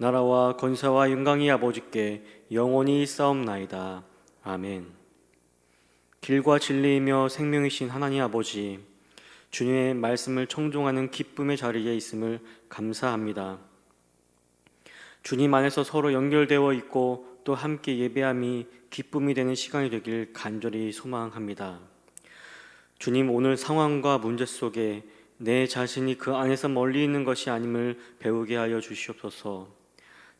나라와 권세와 영광이 아버지께 영원히 싸움나이다. 아멘. 길과 진리이며 생명이신 하나님 아버지, 주님의 말씀을 청종하는 기쁨의 자리에 있음을 감사합니다. 주님 안에서 서로 연결되어 있고 또 함께 예배함이 기쁨이 되는 시간이 되길 간절히 소망합니다. 주님 오늘 상황과 문제 속에 내 자신이 그 안에서 멀리 있는 것이 아님을 배우게 하여 주시옵소서.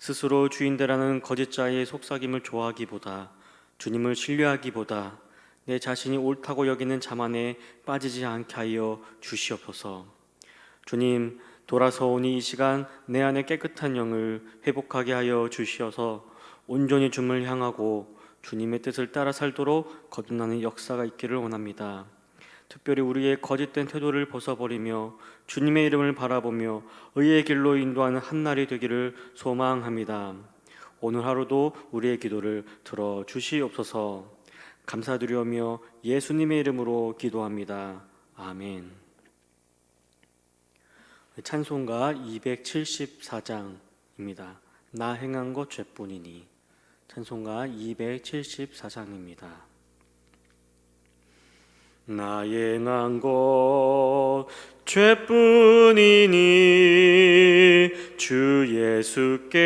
스스로 주인되라는 거짓자의 속삭임을 좋아하기보다 주님을 신뢰하기보다 내 자신이 옳다고 여기는 자만에 빠지지 않게 하여 주시옵소서. 주님 돌아서 오니 이 시간 내 안에 깨끗한 영을 회복하게 하여 주시어서 온전히 주님을 향하고 주님의 뜻을 따라 살도록 거듭나는 역사가 있기를 원합니다. 특별히 우리의 거짓된 태도를 벗어버리며 주님의 이름을 바라보며 의의 길로 인도하는 한 날이 되기를 소망합니다. 오늘 하루도 우리의 기도를 들어 주시옵소서. 감사드리오며 예수님의 이름으로 기도합니다. 아멘. 찬송가 274장입니다. 나 행한 것 죄뿐이니. 찬송가 274장입니다. 나 행한 것 죄뿐이니 주 예수께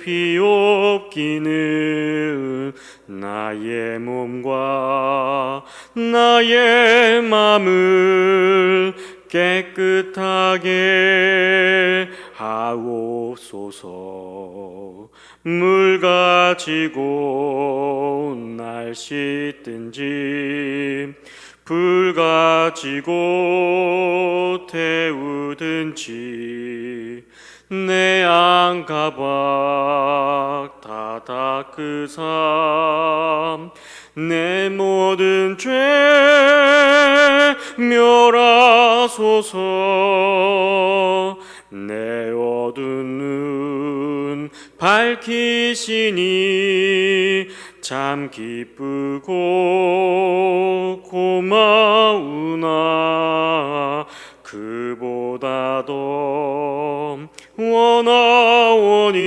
비옵기는 나의 몸과 나의 마음을 깨끗하게 하옵소서 물 가지고 날 씻든지 불 가지고 태우든지 내 안가박 다 닦으삼 내 모든 죄 멸하소서 내 어두운 눈 밝히시니 참 기쁘고 고마우나 그보다 더 원하오니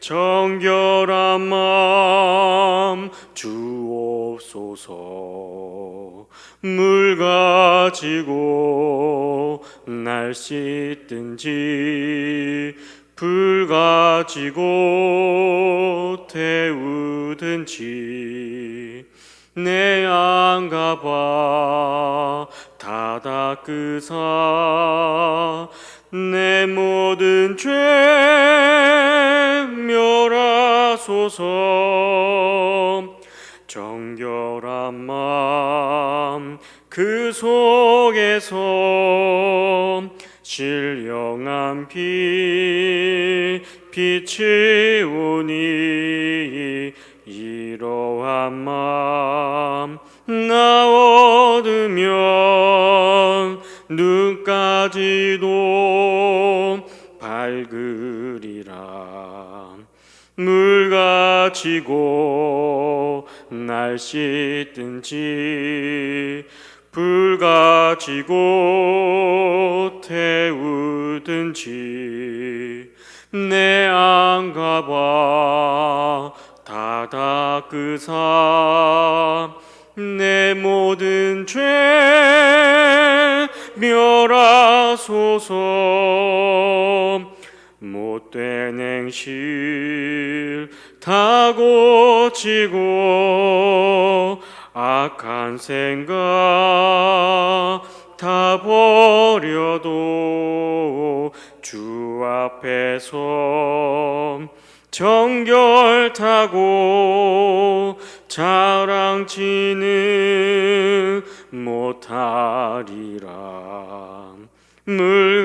정결한 마음 주옵소서. 물 가지고 날 씻든지 불 가지고 태우든지 내 안가봐 다 닦으사 내 모든 죄 멸하소서. 정결한 마음 그 속에서 신령한 피 빛이 오니 이러한 마음 나 얻으면 눈까지도 밝으리라. 물 가지고 날 씻든지 불 가지고 태우든지 내 안가봐. 다 닦으사. 내 모든 죄 멸하소서. 못된 행실 다 고치고 악한 생각 다 버려도 주 앞에서 정결타고 자랑치는 못하리라. 물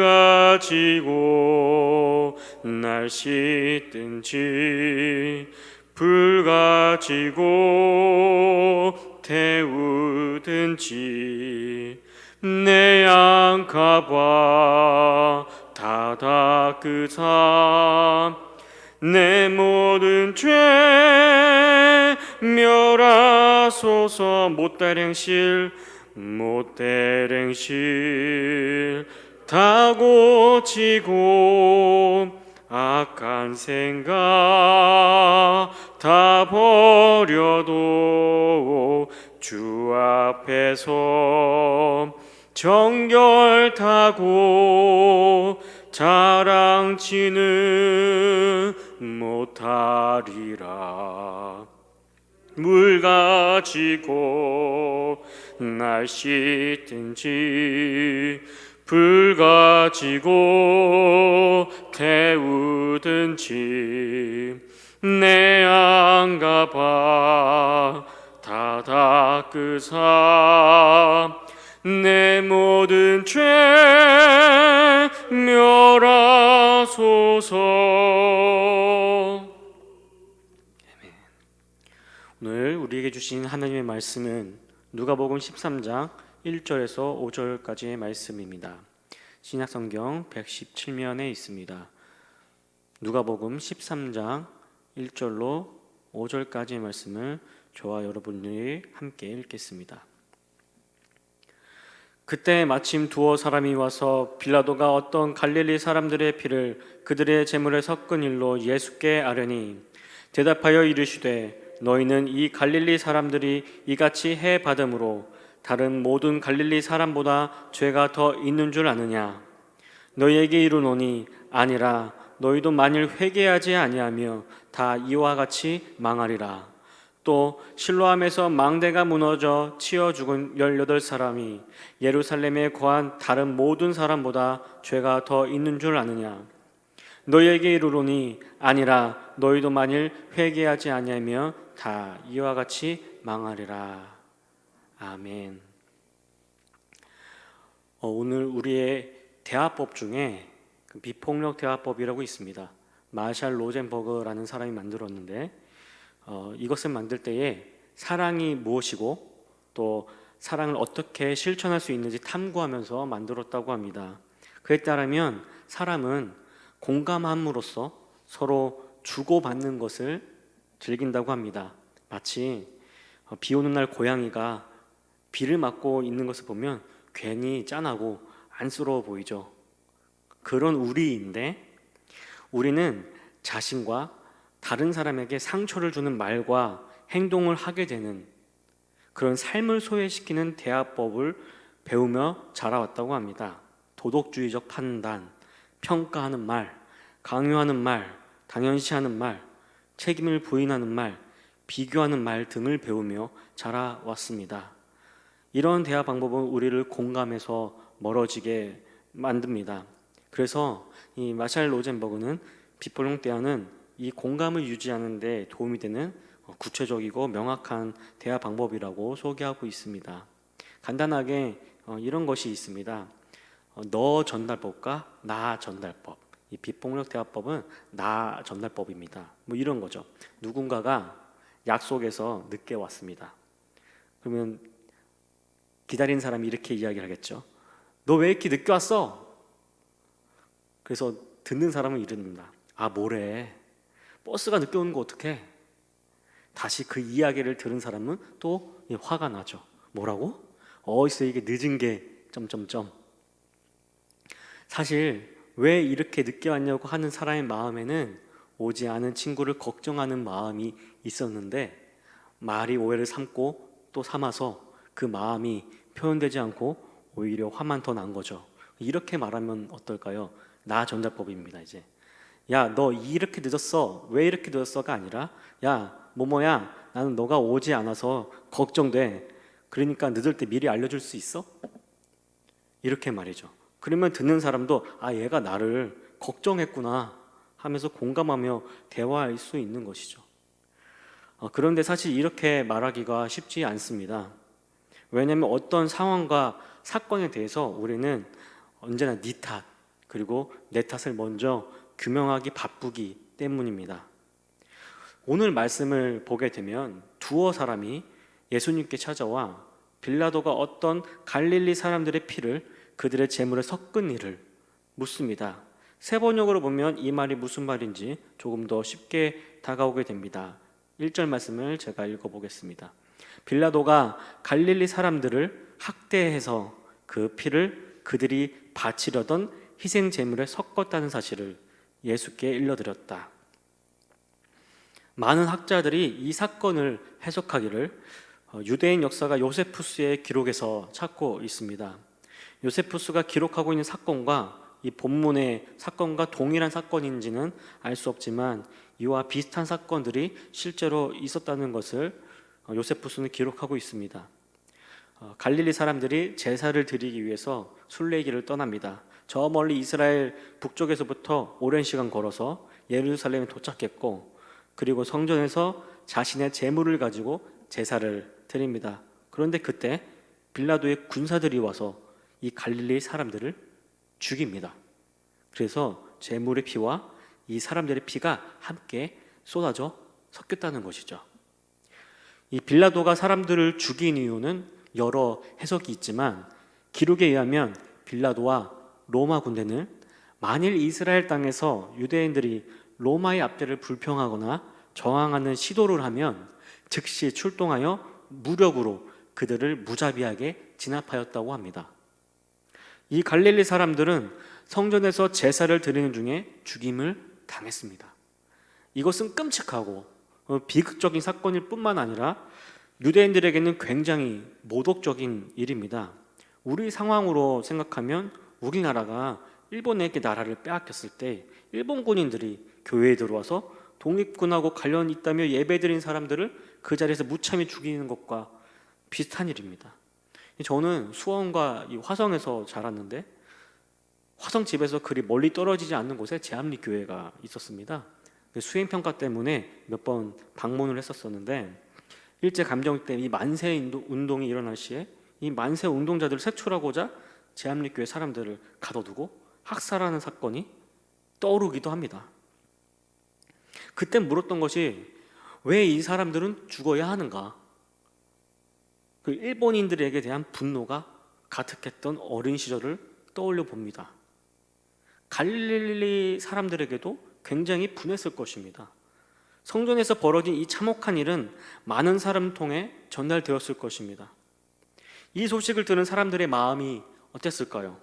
가지고 날 씻든지 불 가지고 태우든지 내 양가봐 다 닦으사. 내 모든 죄 멸하소서. 못다랭실 못대랭실. 다 고치고 악한 생각 다 버려도 주 앞에서 정결타고 자랑치는 못하리라. 물 가 지고 날 씻든지 불 가 지고 태우든지 내 안가 봐 다 닦으사 내 모든 죄 멸하소서 오늘 우리에게 주신 하나님의 말씀은 누가복음 13장 1절에서 5절까지의 말씀입니다. 신약성경 117면에 있습니다. 누가복음 13장 1절로 5절까지의 말씀을 저와 여러분들이 함께 읽겠습니다. 그때 마침 두어 사람이 와서 빌라도가 어떤 갈릴리 사람들의 피를 그들의 제물에 섞은 일로 예수께 아뢰니 대답하여 이르시되 너희는 이 갈릴리 사람들이 이같이 해 받음으로 다른 모든 갈릴리 사람보다 죄가 더 있는 줄 아느냐? 너희에게 이르노니 아니라 너희도 만일 회개하지 아니하며 다 이와 같이 망하리라 또 실로암에서 망대가 무너져 치어 죽은 18사람이 예루살렘에 거한 다른 모든 사람보다 죄가 더 있는 줄 아느냐? 너희에게 이르노니 아니라 너희도 만일 회개하지 아니하며 다 이와 같이 망하리라. 아멘. 어, 오늘 우리의 대화법 중에 그 비폭력 대화법이라고 있습니다. 마샬 로젠버그라는 사람이 만들었는데 어, 이것을 만들 때에 사랑이 무엇이고 또 사랑을 어떻게 실천할 수 있는지 탐구하면서 만들었다고 합니다. 그에 따르면 사람은 공감함으로써 서로 주고받는 것을 즐긴다고 합니다. 마치 어, 비 오는 날 고양이가 비를 맞고 있는 것을 보면 괜히 짠하고 안쓰러워 보이죠. 그런 우리인데 우리는 자신과 다른 사람에게 상처를 주는 말과 행동을 하게 되는 그런 삶을 소외시키는 대화법을 배우며 자라왔다고 합니다. 도덕주의적 판단, 평가하는 말, 강요하는 말, 당연시하는 말, 책임을 부인하는 말, 비교하는 말 등을 배우며 자라왔습니다. 이런 대화 방법은 우리를 공감해서 멀어지게 만듭니다. 그래서 이 마샬 로젠버그는 비폭력 대화는 이 공감을 유지하는 데 도움이 되는 어, 구체적이고 명확한 대화 방법이라고 소개하고 있습니다. 간단하게 어, 이런 것이 있습니다. 어, 너 전달법과 나 전달법. 이 비폭력 대화법은 나 전달법입니다. 뭐 이런 거죠. 누군가가 약속에서 늦게 왔습니다. 그러면 기다린 사람이 이렇게 이야기를 하겠죠. 너 왜 이렇게 늦게 왔어? 그래서 듣는 사람은 이릅니다. 아, 뭐래. 버스가 늦게 오는 거 어떡해? 다시 그 이야기를 들은 사람은 또 화가 나죠. 뭐라고? 어디서 이게 늦은 게 점점점. 사실 왜 이렇게 늦게 왔냐고 하는 사람의 마음에는 오지 않은 친구를 걱정하는 마음이 있었는데 말이 오해를 삼고 또 삼아서 그 마음이 표현되지 않고 오히려 화만 더 난 거죠. 이렇게 말하면 어떨까요? 나 전달법입니다, 이제. 야, 너 이렇게 늦었어. 왜 이렇게 늦었어가 아니라 야, 뭐뭐야. 나는 너가 오지 않아서 걱정돼. 그러니까 늦을 때 미리 알려 줄 수 있어? 이렇게 말이죠. 그러면 듣는 사람도 아, 얘가 나를 걱정했구나 하면서 공감하며 대화할 수 있는 것이죠. 어, 그런데 사실 이렇게 말하기가 쉽지 않습니다. 왜냐하면 어떤 상황과 사건에 대해서 우리는 언제나 네 탓, 그리고 내 탓을 먼저 규명하기 바쁘기 때문입니다. 오늘 말씀을 보게 되면 두어 사람이 예수님께 찾아와 빌라도가 어떤 갈릴리 사람들의 피를 그들의 재물에 섞은 일을 묻습니다. 세 번역으로 보면 이 말이 무슨 말인지 조금 더 쉽게 다가오게 됩니다. 1절 말씀을 제가 읽어보겠습니다. 빌라도가 갈릴리 사람들을 학대해서 그 피를 그들이 바치려던 희생 제물에 섞었다는 사실을 예수께 일러드렸다. 많은 학자들이 이 사건을 해석하기를 어, 유대인 역사가 요세푸스의 기록에서 찾고 있습니다. 요세푸스가 기록하고 있는 사건과 이 본문의 사건과 동일한 사건인지는 알 수 없지만 이와 비슷한 사건들이 실제로 있었다는 것을 어, 요세푸스는 기록하고 있습니다. 어, 갈릴리 사람들이 제사를 드리기 위해서 순례길을 떠납니다. 저 멀리 이스라엘 북쪽에서부터 오랜 시간 걸어서 예루살렘에 도착했고 그리고 성전에서 자신의 재물을 가지고 제사를 드립니다. 그런데 그때 빌라도의 군사들이 와서 이 갈릴리 사람들을 죽입니다. 그래서 재물의 피와 이 사람들의 피가 함께 쏟아져 섞였다는 것이죠. 이 빌라도가 사람들을 죽인 이유는 여러 해석이 있지만 기록에 의하면 빌라도와 로마 군대는 만일 이스라엘 땅에서 유대인들이 로마의 압제를 불평하거나 저항하는 시도를 하면 즉시 출동하여 무력으로 그들을 무자비하게 진압하였다고 합니다. 이 갈릴리 사람들은 성전에서 제사를 드리는 중에 죽임을 당했습니다. 이것은 끔찍하고 어, 비극적인 사건일 뿐만 아니라 유대인들에게는 굉장히 모독적인 일입니다. 우리 상황으로 생각하면 우리나라가 일본에게 나라를 빼앗겼을 때 일본 군인들이 교회에 들어와서 독립군하고 관련 있다며 예배드린 사람들을 그 자리에서 무참히 죽이는 것과 비슷한 일입니다. 저는 수원과 이 화성에서 자랐는데 화성 집에서 그리 멀리 떨어지지 않는 곳에 제합리 교회가 있었습니다. 그 수행 평가 때문에 몇 번 방문을 했었었는데 일제 감정 때 이 만세 운동이 일어날 시에 이 만세 운동자들을 색출하고자 제합리 교회 사람들을 가둬두고 학살하는 사건이 떠오르기도 합니다. 그때 물었던 것이 왜 이 사람들은 죽어야 하는가? 그 일본인들에게 대한 분노가 가득했던 어린 시절을 떠올려 봅니다. 갈릴리 사람들에게도 굉장히 분했을 것입니다. 성전에서 벌어진 이 참혹한 일은 많은 사람 통해 전달되었을 것입니다. 이 소식을 들은 사람들의 마음이 어땠을까요?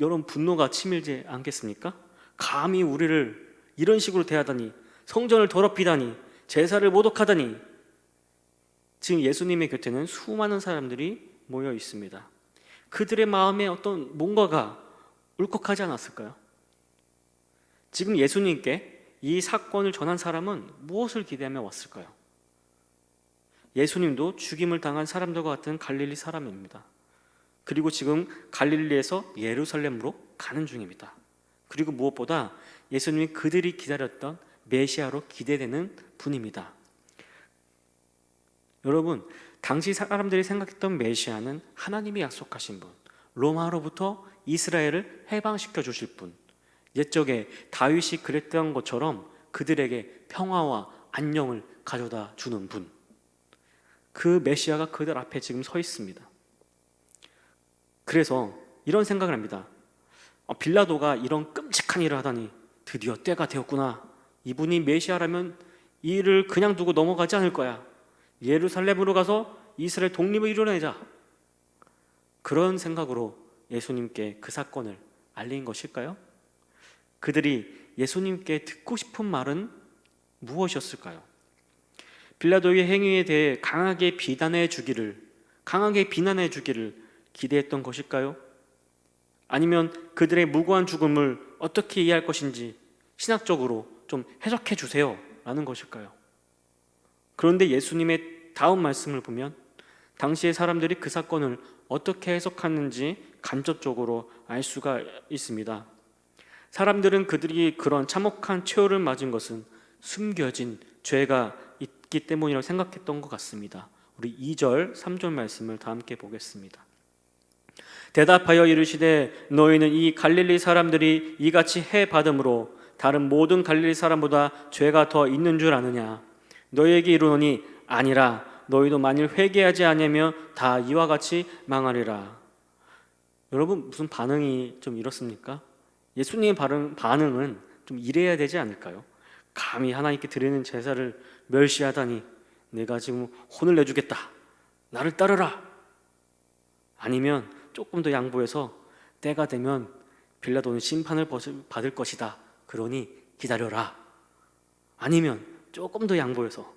여러분 분노가 치밀지 않겠습니까? 감히 우리를 이런 식으로 대하다니 성전을 더럽히다니 제사를 모독하다니 지금 예수님의 곁에는 수많은 사람들이 모여 있습니다. 그들의 마음에 어떤 뭔가가 울컥하지 않았을까요? 지금 예수님께 이 사건을 전한 사람은 무엇을 기대하며 왔을까요? 예수님도 죽임을 당한 사람들과 같은 갈릴리 사람입니다. 그리고 지금 갈릴리에서 예루살렘으로 가는 중입니다. 그리고 무엇보다 예수님이 그들이 기다렸던 메시아로 기대되는 분입니다. 여러분, 당시 사람들이 생각했던 메시아는 하나님이 약속하신 분, 로마로부터 이스라엘을 해방시켜 주실 분, 옛적에 다윗이 그랬던 것처럼 그들에게 평화와 안녕을 가져다 주는 분. 그 메시아가 그들 앞에 지금 서 있습니다. 그래서 이런 생각을 합니다. 어, 빌라도가 이런 끔찍한 일을 하다니 드디어 때가 되었구나. 이분이 메시아라면 이 일을 그냥 두고 넘어가지 않을 거야. 예루살렘으로 가서 이스라엘 독립을 이뤄내자. 그런 생각으로 예수님께 그 사건을 알린 것일까요? 그들이 예수님께 듣고 싶은 말은 무엇이었을까요? 빌라도의 행위에 대해 강하게 비난해 주기를 강하게 비난해 주기를 기대했던 것일까요? 아니면 그들의 무고한 죽음을 어떻게 이해할 것인지 신학적으로 좀 해석해 주세요 라는 것일까요? 그런데 예수님의 다음 말씀을 보면 당시의 사람들이 그 사건을 어떻게 해석하는지 간접적으로 알 수가 있습니다. 사람들은 그들이 그런 참혹한 최후를 맞은 것은 숨겨진 죄가 있기 때문이라고 생각했던 것 같습니다. 우리 2절, 3절 말씀을 다 함께 보겠습니다. 대답하여 이르시되 너희는 이 갈릴리 사람들이 이같이 해 받음으로 다른 모든 갈릴리 사람보다 죄가 더 있는 줄 아느냐 너희에게 이르노니 아니라 너희도 만일 회개하지 아니하면 다 이와 같이 망하리라 여러분 무슨 반응이 좀 이렇습니까? 예수님의 반응, 반응은 좀 이래야 되지 않을까요? 감히 하나님께 드리는 제사를 멸시하다니 내가 지금 혼을 내주겠다 나를 따르라 아니면 조금 더 양보해서 때가 되면 빌라도는 심판을 받을 것이다. 그러니 기다려라. 아니면 조금 더 양보해서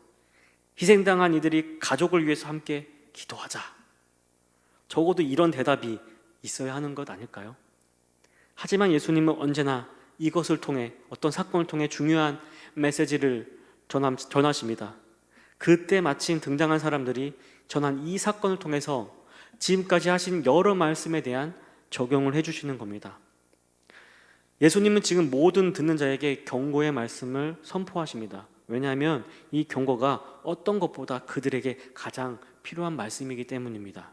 희생당한 이들이 가족을 위해서 함께 기도하자. 적어도 이런 대답이 있어야 하는 것 아닐까요? 하지만 예수님은 언제나 이것을 통해 어떤 사건을 통해 중요한 메시지를 전하십니다. 그때 마침 등장한 사람들이 전한 이 사건을 통해서 지금까지 하신 여러 말씀에 대한 적용을 해주시는 겁니다. 예수님은 지금 모든 듣는 자에게 경고의 말씀을 선포하십니다. 왜냐하면 이 경고가 어떤 것보다 그들에게 가장 필요한 말씀이기 때문입니다.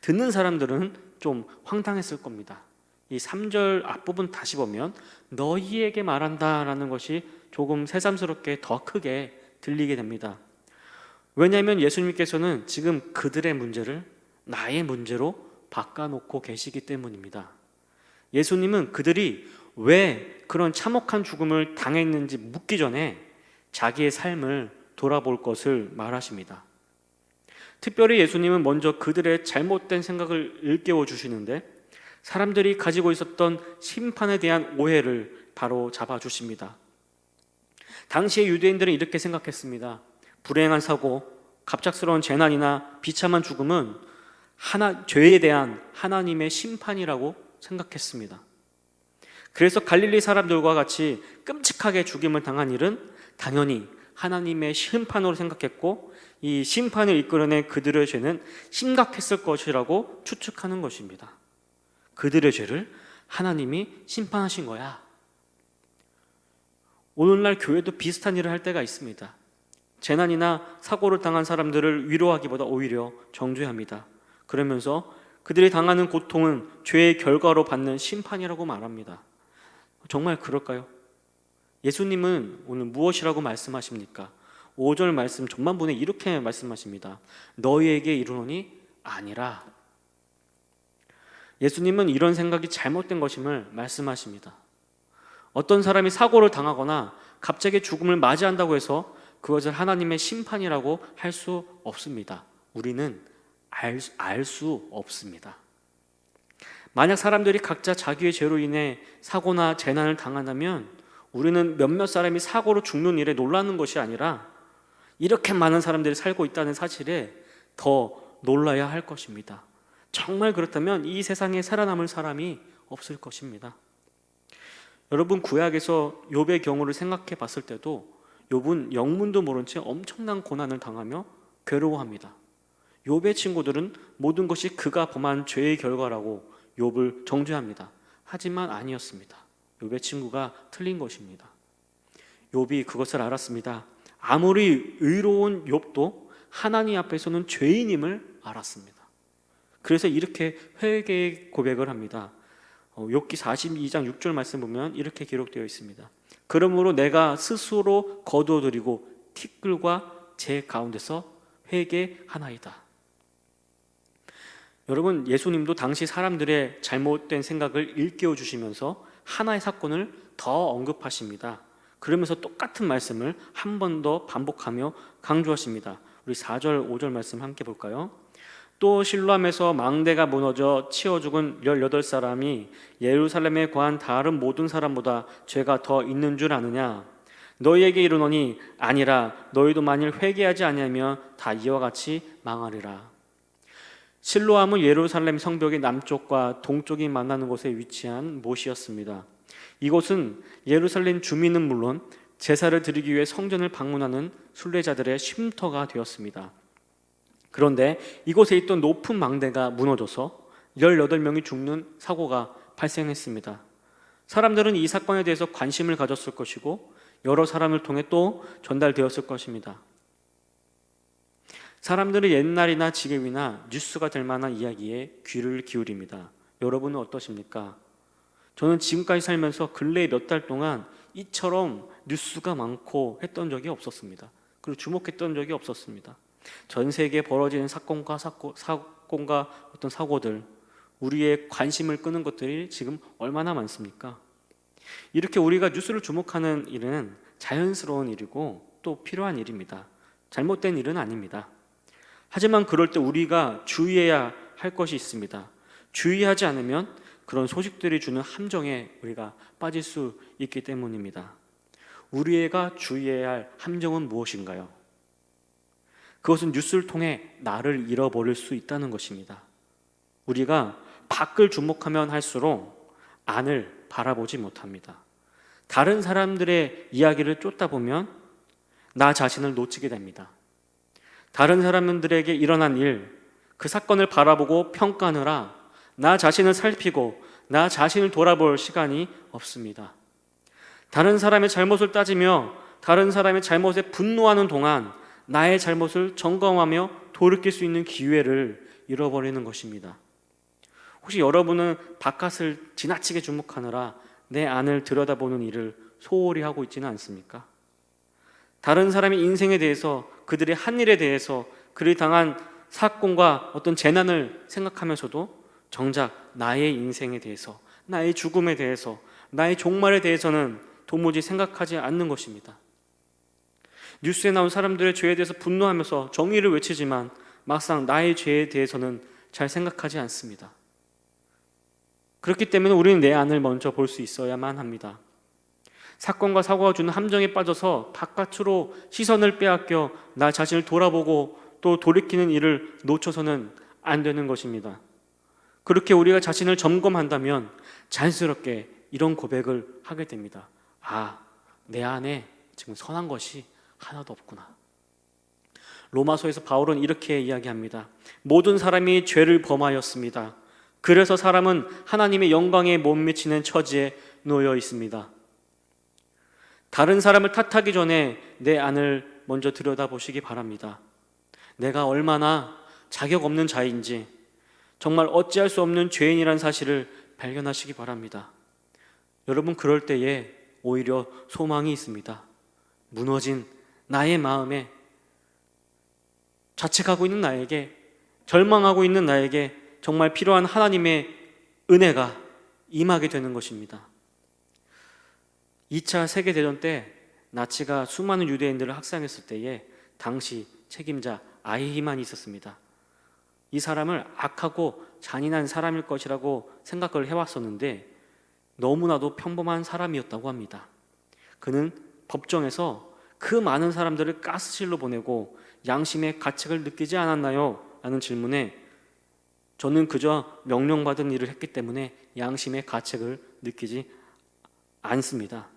듣는 사람들은 좀 황당했을 겁니다. 이 3절 앞부분 다시 보면 너희에게 말한다 라는 것이 조금 새삼스럽게 더 크게 들리게 됩니다. 왜냐하면 예수님께서는 지금 그들의 문제를 나의 문제로 바꿔놓고 계시기 때문입니다. 예수님은 그들이 왜 그런 참혹한 죽음을 당했는지 묻기 전에 자기의 삶을 돌아볼 것을 말하십니다. 특별히 예수님은 먼저 그들의 잘못된 생각을 일깨워 주시는데 사람들이 가지고 있었던 심판에 대한 오해를 바로 잡아 주십니다. 당시의 유대인들은 이렇게 생각했습니다. 불행한 사고, 갑작스러운 재난이나 비참한 죽음은 하나 죄에 대한 하나님의 심판이라고 생각했습니다. 그래서 갈릴리 사람들과 같이 끔찍하게 죽임을 당한 일은 당연히 하나님의 심판으로 생각했고 이 심판을 이끌어낸 그들의 죄는 심각했을 것이라고 추측하는 것입니다. 그들의 죄를 하나님이 심판하신 거야. 오늘날 교회도 비슷한 일을 할 때가 있습니다. 재난이나 사고를 당한 사람들을 위로하기보다 오히려 정죄합니다. 그러면서 그들이 당하는 고통은 죄의 결과로 받는 심판이라고 말합니다. 정말 그럴까요? 예수님은 오늘 무엇이라고 말씀하십니까? 5절 말씀 전반부에 이렇게 말씀하십니다. 너희에게 이르노니 아니라. 예수님은 이런 생각이 잘못된 것임을 말씀하십니다. 어떤 사람이 사고를 당하거나 갑자기 죽음을 맞이한다고 해서 그것을 하나님의 심판이라고 할 수 없습니다. 우리는 알 수 없습니다. 만약 사람들이 각자 자기의 죄로 인해 사고나 재난을 당한다면 우리는 몇몇 사람이 사고로 죽는 일에 놀라는 것이 아니라 이렇게 많은 사람들이 살고 있다는 사실에 더 놀라야 할 것입니다. 정말 그렇다면 이 세상에 살아남을 사람이 없을 것입니다. 여러분 구약에서 욥의 경우를 생각해 봤을 때도 욥은 영문도 모른 채 엄청난 고난을 당하며 괴로워합니다. 욥의 친구들은 모든 것이 그가 범한 죄의 결과라고 욥을 정죄합니다. 하지만 아니었습니다. 욥의 친구가 틀린 것입니다. 욥이 그것을 알았습니다. 아무리 의로운 욥도 하나님 앞에서는 죄인임을 알았습니다. 그래서 이렇게 회개의 고백을 합니다. 어, 욥기 42장 6절 말씀 보면 이렇게 기록되어 있습니다. 그러므로 내가 스스로 거두어드리고 티끌과 제 가운데서 회개하나이다. 여러분 예수님도 당시 사람들의 잘못된 생각을 일깨워 주시면서 하나의 사건을 더 언급하십니다. 그러면서 똑같은 말씀을 한 번 더 반복하며 강조하십니다. 우리 4절, 5절 말씀 함께 볼까요? 또 실로암에서 망대가 무너져 치어 죽은 18사람이 예루살렘에 거한 다른 모든 사람보다 죄가 더 있는 줄 아느냐? 너희에게 이르노니 아니라 너희도 만일 회개하지 아니하면 다 이와 같이 망하리라. 실로암은 예루살렘 성벽의 남쪽과 동쪽이 만나는 곳에 위치한 못이었습니다. 이곳은 예루살렘 주민은 물론 제사를 드리기 위해 성전을 방문하는 순례자들의 쉼터가 되었습니다. 그런데 이곳에 있던 높은 망대가 무너져서 18명이 죽는 사고가 발생했습니다. 사람들은 이 사건에 대해서 관심을 가졌을 것이고 여러 사람을 통해 또 전달되었을 것입니다. 사람들은 옛날이나 지금이나 뉴스가 될 만한 이야기에 귀를 기울입니다. 여러분은 어떠십니까? 저는 지금까지 살면서 근래 몇 달 동안 이처럼 뉴스가 많고 했던 적이 없었습니다. 그리고 주목했던 적이 없었습니다. 전 세계에 벌어지는 사건과 사고, 사건과 어떤 사고들, 우리의 관심을 끄는 것들이 지금 얼마나 많습니까? 이렇게 우리가 뉴스를 주목하는 일은 자연스러운 일이고 또 필요한 일입니다. 잘못된 일은 아닙니다. 하지만 그럴 때 우리가 주의해야 할 것이 있습니다. 주의하지 않으면 그런 소식들이 주는 함정에 우리가 빠질 수 있기 때문입니다. 우리가 주의해야 할 함정은 무엇인가요? 그것은 뉴스를 통해 나를 잃어버릴 수 있다는 것입니다. 우리가 밖을 주목하면 할수록 안을 바라보지 못합니다. 다른 사람들의 이야기를 쫓다 보면 나 자신을 놓치게 됩니다. 다른 사람들에게 일어난 일, 그 사건을 바라보고 평가하느라 나 자신을 살피고 나 자신을 돌아볼 시간이 없습니다. 다른 사람의 잘못을 따지며 다른 사람의 잘못에 분노하는 동안 나의 잘못을 점검하며 돌이킬 수 있는 기회를 잃어버리는 것입니다. 혹시 여러분은 바깥을 지나치게 주목하느라 내 안을 들여다보는 일을 소홀히 하고 있지는 않습니까? 다른 사람의 인생에 대해서 그들의 한 일에 대해서 그들이 당한 사건과 어떤 재난을 생각하면서도 정작 나의 인생에 대해서 나의 죽음에 대해서 나의 종말에 대해서는 도무지 생각하지 않는 것입니다. 뉴스에 나온 사람들의 죄에 대해서 분노하면서 정의를 외치지만 막상 나의 죄에 대해서는 잘 생각하지 않습니다. 그렇기 때문에 우리는 내 안을 먼저 볼 수 있어야만 합니다. 사건과 사고가 주는 함정에 빠져서 바깥으로 시선을 빼앗겨 나 자신을 돌아보고 또 돌이키는 일을 놓쳐서는 안 되는 것입니다. 그렇게 우리가 자신을 점검한다면 자연스럽게 이런 고백을 하게 됩니다. 아, 내 안에 지금 선한 것이 하나도 없구나. 로마서에서 바울은 이렇게 이야기합니다. 모든 사람이 죄를 범하였습니다. 그래서 사람은 하나님의 영광에 못 미치는 처지에 놓여 있습니다. 다른 사람을 탓하기 전에 내 안을 먼저 들여다보시기 바랍니다. 내가 얼마나 자격 없는 자인지, 정말 어찌할 수 없는 죄인이란 사실을 발견하시기 바랍니다. 여러분, 그럴 때에 오히려 소망이 있습니다. 무너진 나의 마음에 자책하고 있는 나에게, 절망하고 있는 나에게 정말 필요한 하나님의 은혜가 임하게 되는 것입니다. 2차 세계대전 때 나치가 수많은 유대인들을 학살했을 때에 당시 책임자 아이히만이 있었습니다. 이 사람을 악하고 잔인한 사람일 것이라고 생각을 해왔었는데 너무나도 평범한 사람이었다고 합니다. 그는 법정에서 그 많은 사람들을 가스실로 보내고 양심의 가책을 느끼지 않았나요? 라는 질문에 저는 그저 명령받은 일을 했기 때문에 양심의 가책을 느끼지 않습니다.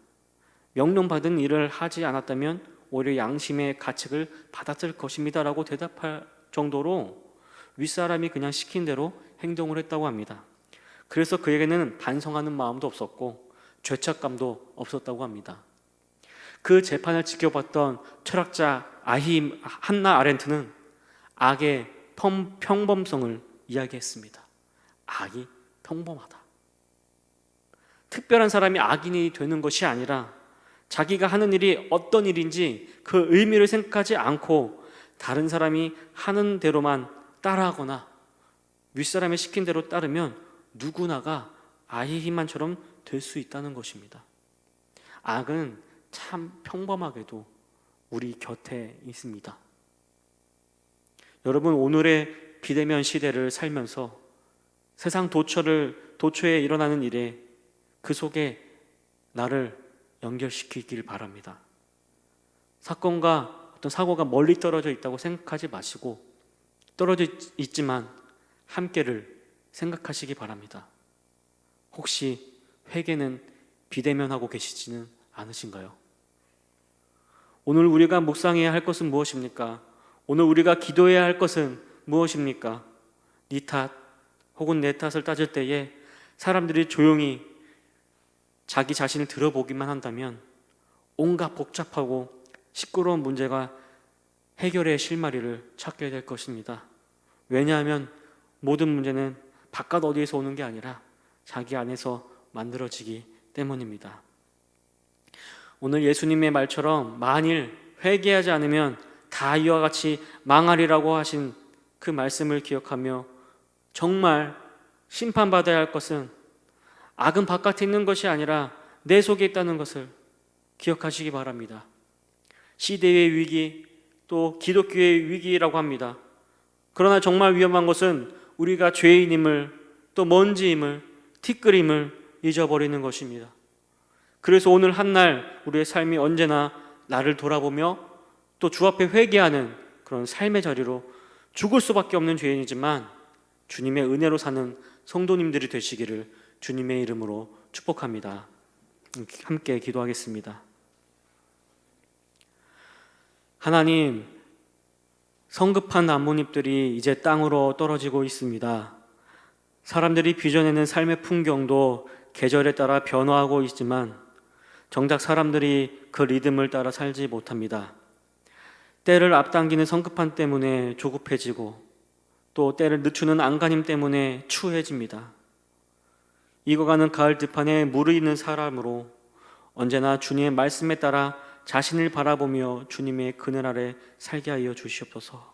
명령받은 일을 하지 않았다면 오히려 양심의 가책을 받았을 것입니다라고 대답할 정도로 윗사람이 그냥 시킨 대로 행동을 했다고 합니다. 그래서 그에게는 반성하는 마음도 없었고 죄책감도 없었다고 합니다. 그 재판을 지켜봤던 철학자 아힘 한나 아렌트는 악의 평범성을 이야기했습니다. 악이 평범하다. 특별한 사람이 악인이 되는 것이 아니라 자기가 하는 일이 어떤 일인지 그 의미를 생각하지 않고 다른 사람이 하는 대로만 따라하거나 윗사람이 시킨 대로 따르면 누구나가 아이히만처럼 될 수 있다는 것입니다. 악은 참 평범하게도 우리 곁에 있습니다. 여러분 오늘의 비대면 시대를 살면서 세상 도처를 도처에 일어나는 일에 그 속에 나를 연결시키길 바랍니다. 사건과 어떤 사고가 멀리 떨어져 있다고 생각하지 마시고 떨어져 있지만 함께를 생각하시기 바랍니다. 혹시 회개는 비대면하고 계시지는 않으신가요? 오늘 우리가 묵상해야 할 것은 무엇입니까? 오늘 우리가 기도해야 할 것은 무엇입니까? 네 탓 혹은 내 탓을 따질 때에 사람들이 조용히 자기 자신을 들어보기만 한다면 온갖 복잡하고 시끄러운 문제가 해결의 실마리를 찾게 될 것입니다. 왜냐하면 모든 문제는 바깥 어디에서 오는 게 아니라 자기 안에서 만들어지기 때문입니다. 오늘 예수님의 말처럼 만일 회개하지 않으면 다 이와 같이 망하리라고 하신 그 말씀을 기억하며 정말 심판받아야 할 것은 악은 바깥에 있는 것이 아니라 내 속에 있다는 것을 기억하시기 바랍니다. 시대의 위기, 또 기독교의 위기라고 합니다. 그러나 정말 위험한 것은 우리가 죄인임을 또 먼지임을 티끌임을 잊어버리는 것입니다. 그래서 오늘 한 날 우리의 삶이 언제나 나를 돌아보며 또 주 앞에 회개하는 그런 삶의 자리로 죽을 수밖에 없는 죄인이지만 주님의 은혜로 사는 성도님들이 되시기를 주님의 이름으로 축복합니다. 함께 기도하겠습니다. 하나님, 성급한 나뭇잎들이 이제 땅으로 떨어지고 있습니다. 사람들이 빚어내는 삶의 풍경도 계절에 따라 변화하고 있지만 정작 사람들이 그 리듬을 따라 살지 못합니다. 때를 앞당기는 성급함 때문에 조급해지고 또 때를 늦추는 안간힘 때문에 추해집니다. 익어가는 가을 들판에 무르익는 사람으로 언제나 주님의 말씀에 따라 자신을 바라보며 주님의 그늘 아래 살게 하여 주시옵소서.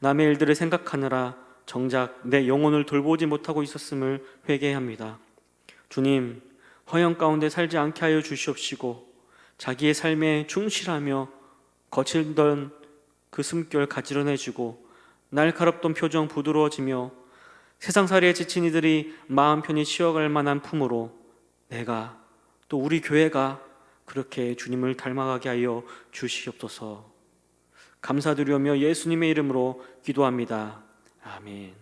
남의 일들을 생각하느라 정작 내 영혼을 돌보지 못하고 있었음을 회개합니다. 주님, 허영 가운데 살지 않게 하여 주시옵시고 자기의 삶에 충실하며 거칠던 그 숨결 가지런해지고 날카롭던 표정 부드러워지며 세상살이에 지친 이들이 마음 편히 쉬어갈 만한 품으로 내가 또 우리 교회가 그렇게 주님을 닮아가게 하여 주시옵소서. 감사드리며 예수님의 이름으로 기도합니다. 아멘.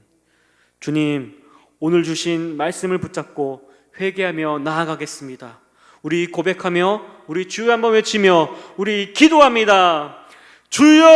주님, 오늘 주신 말씀을 붙잡고 회개하며 나아가겠습니다. 우리 고백하며 우리 주여 한번 외치며 우리 기도합니다. 주여!